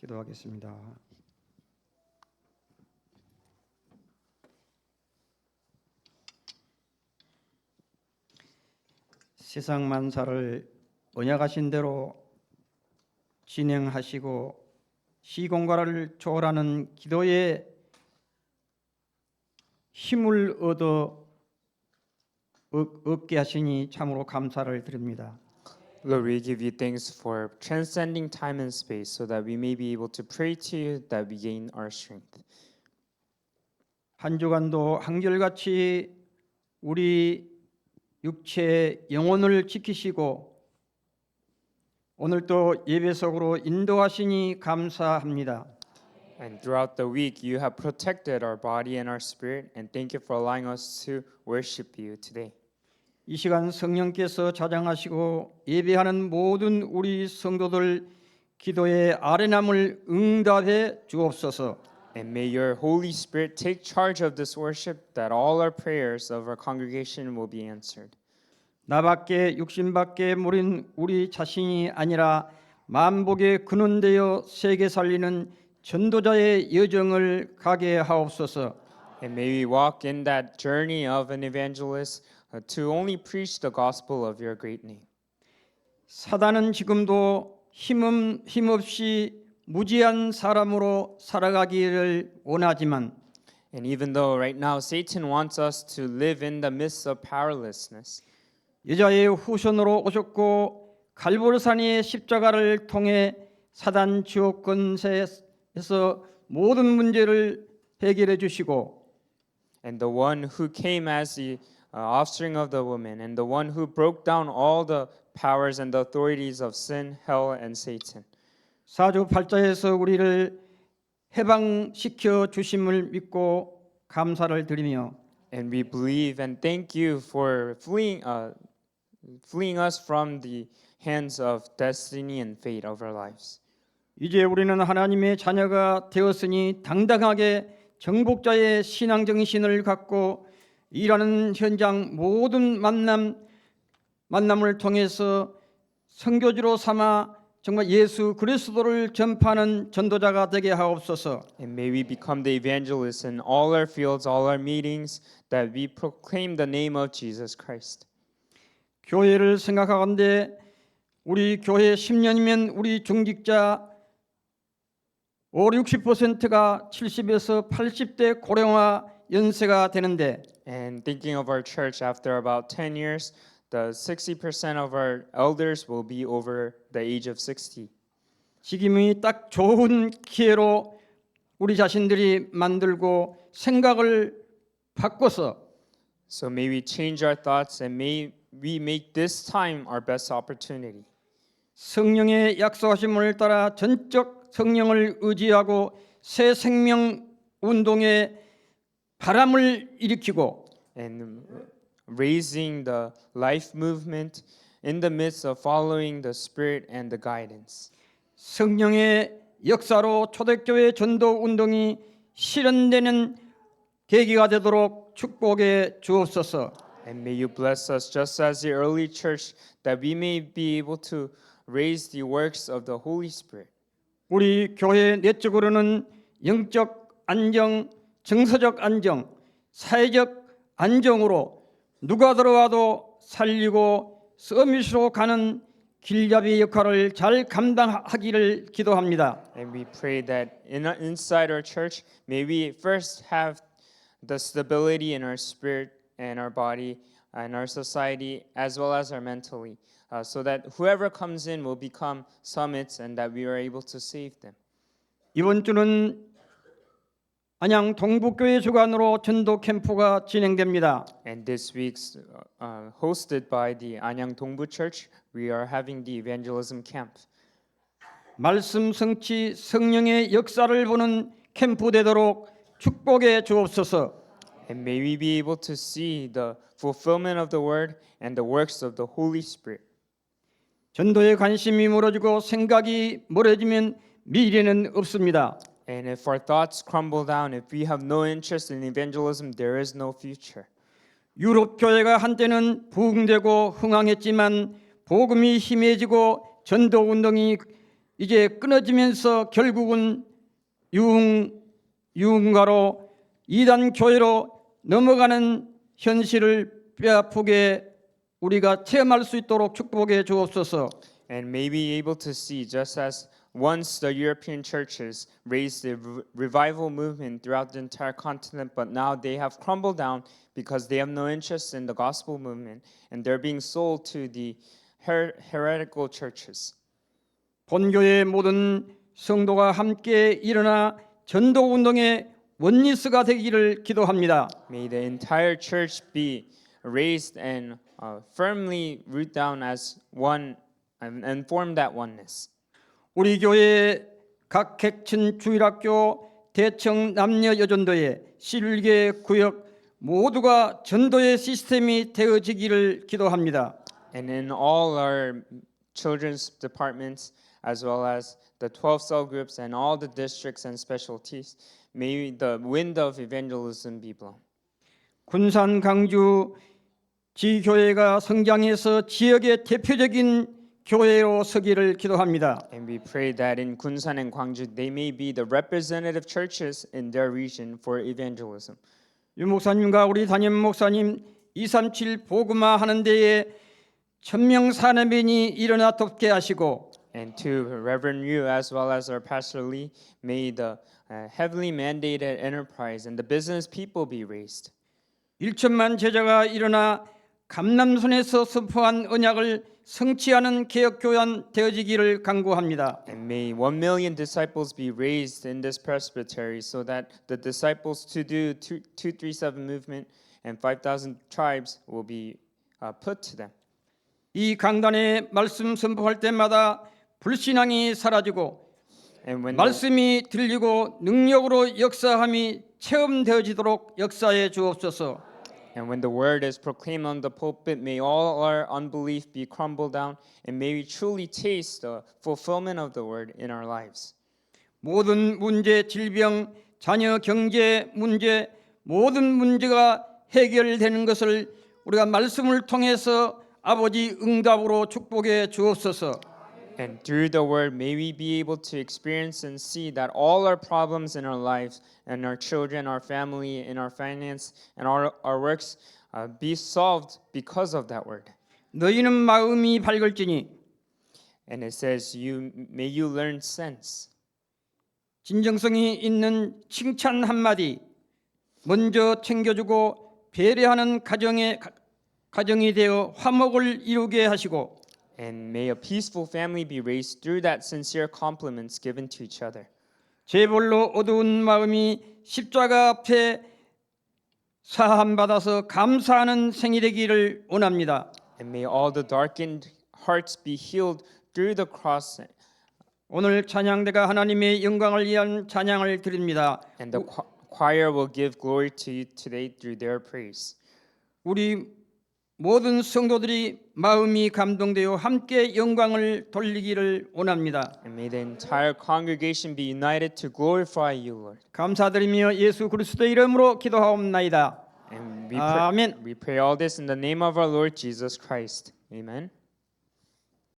기도하겠습니다. 세상 만사를 언약하신 대로 진행하시고 시공간을 초월하는 기도에 힘을 얻어 얻- 얻게 하시니 참으로 감사를 드립니다. Lord, we give you thanks for transcending time and space so that we may be able to pray to you that we gain our strength. 한 주간도 한결같이 우리 육체 영혼을 지키시고 오늘 또 예배 속으로 인도하시니 감사합니다. And throughout the week, you have protected our body and our spirit, and thank you for allowing us to worship you today. 이 시간 성령께서 자장하시고 예배하는 모든 우리 성도들 기도의 아뢰남을 응답해 주옵소서. And may your Holy Spirit take charge of this worship, that all our prayers of our congregation will be answered. 나밖에 육신밖에 모린 우리 자신이 아니라 만복의 근원되어 세계 살리는 전도자의 여정을 가게 하옵소서. And may we walk in that journey of an evangelist uh, to only preach the gospel of your great name. 사단은 지금도 힘음 힘없이 무지한 사람으로 살아가기를 원하지만 And even though right now Satan wants us to live in the midst of powerlessness, 여자의 후손으로 오셨고 갈보르산의 십자가를 통해 사단 지옥 권세에서 모든 문제를 해결해 주시고 and the one who came as the uh, offspring of the woman, and the one who broke down all the powers and the authorities of sin, hell, and Satan. 사주팔자에서 우리를 해방시켜 주심을 믿고 감사를 드리며 And we believe and thank you for fleeing, uh, fleeing us from the hands of destiny and fate of our lives. 이제 우리는 하나님의 자녀가 되었으니 당당하게 정복자의 신앙 정신을 갖고 일하는 현장 모든 만남 만남을 통해서 선교지로 삼아 정말 예수 그리스도를 전파하는 전도자가 되게 하옵소서. And may we become the evangelists in all our fields, all our meetings, that we proclaim the name of Jesus Christ. 교회를 생각하건대 우리 교회 10년이면 우리 중직자 5, 60%가 70에서 80대 고령화 연세가 되는데 And thinking of our church after about 10 years, the 60% of our elders will be over the age of 60. 지금이 딱 좋은 기회로 우리 자신들이 만들고 생각을 바꿔서 So may we change our thoughts and may we make this time our best opportunity. 성령의 약속하심을 따라 전적 성령을 의지하고 새 생명 운동의 바람을 일으키고 and raising the life movement in the midst of following the Spirit and the guidance. 성령의 역사로 초대교회 전도 운동이 실현되는 계기가 되도록 축복해 주옵소서. And may you bless us just as the early church that we may be able to raise the works of the Holy Spirit. 우리 교회 내적으로는 영적 안정, 정서적 안정, 사회적 안정으로 누가 들어와도 살리고 서밋으로 가는 길잡이 역할을 잘 감당하기를 기도합니다. And we pray that in, inside our church, may we first have the stability in our spirit and our body and our society as well as our mentally, uh, so that whoever comes in will become summits and that we are able to save them. 이번 주는 안양 동북교회 주관으로 전도 캠프가 진행됩니다. And this week's uh, uh, hosted by the Anyang Dongbu Church, we are having the evangelism camp. 말씀 성취 성령의 역사를 보는 캠프 되도록 축복해 주옵소서. And may we be able to see the fulfillment of the word and the works of the Holy Spirit. 전도에 관심이 멀어지고 생각이 멀어지면 미래는 없습니다. And if our thoughts crumble down, if we have no interest in evangelism, there is no future. 유럽 교회가 한때는 부흥되고 흥황했지만 복음이 힘해지고 전도 운동이 이제 끊어지면서 결국은 유흥 유흥가로 이단 교회로 넘어가는 현실을 뼈아프게 우리가 체험할 수 있도록 축복해 주옵소서. and may be able to see just as once the European churches raised the re- revival movement throughout the entire continent, but now they have crumbled down because they have no interest in the gospel movement and they're being sold to the her- heretical churches. 본교의 모든 성도가 함께 일어나 전도 운동의 원리스가 되기를 기도합니다. May the entire church be raised and uh, firmly root down as one and, and form that oneness. 우리 교회 각 객천 주일학교 대청 남녀 여전도회 11개 구역 모두가 전도의 시스템이 되어지기를 기도합니다. And in all our children's departments, as well as the 12 cell groups and all the districts and specialties, may the wind of evangelism be blown. 군산 강주 지교회가 성장해서 지역의 대표적인 교회로 서기를 기도합니다. And we pray that in Kunsan and Gwangju, they may be the representative churches in their region for evangelism. 유 목사님과 우리 담임 목사님 237 보그마 하는 데에 천명 산업인이 일어나 돕게 하시고 And to Reverend Yu, as well as our Pastor Lee, may the uh, heavily mandated enterprise and the business people be raised. 1천만 제자가 일어나 감남선에서 선포한 언약을 성취하는 개혁교연 되어지기를 간구합니다. And may one million disciples be raised in this presbytery so that the disciples to do two- 237 movement and 5,000 tribes will be uh, put to them. 이 강단에 말씀 선포할 때마다 불신앙이 사라지고 말씀이 들리고 능력으로 역사함이 체험되어지도록 역사해 주옵소서. and when the word is proclaimed on the pulpit, may all our unbelief be crumbled down and may we truly taste the fulfillment of the word in our lives. 모든 문제, 질병, 자녀 경제 문제 모든 문제가 해결되는 것을 우리가 말씀을 통해서 아버지 응답으로 축복해 주옵소서. And through the word, may we be able to experience and see that all our problems in our lives and our children, our family, in our finance, and our, our works uh, be solved because of that word. 너희는 마음이 밝을지니 And it says, "You may you learn sense." 진정성이 있는 칭찬 한마디 먼저 챙겨주고 배려하는 가정의 가- 가정이 되어 화목을 이루게 하시고 And may a peaceful family be raised through that sincere compliments given to each other. 제벌로 어두운 마음이 십자가 앞에 사함 받아서 감사하는 생이 되기를 원합니다. And may all the darkened hearts be healed through the cross. 오늘 찬양대가 하나님의 영광을 위한 찬양을 드립니다. And the cho- choir will give glory to you today through their praise. 우리 모든 성도들이 마음이 감동되어 함께 영광을 돌리기를 원합니다. And may the entire congregation be united to glorify you, Lord. 감사드리며 예수 그리스도의 이름으로 기도하옵나이다. And we pray, 아멘. we pray all this in the name of our Lord Jesus Christ. Amen.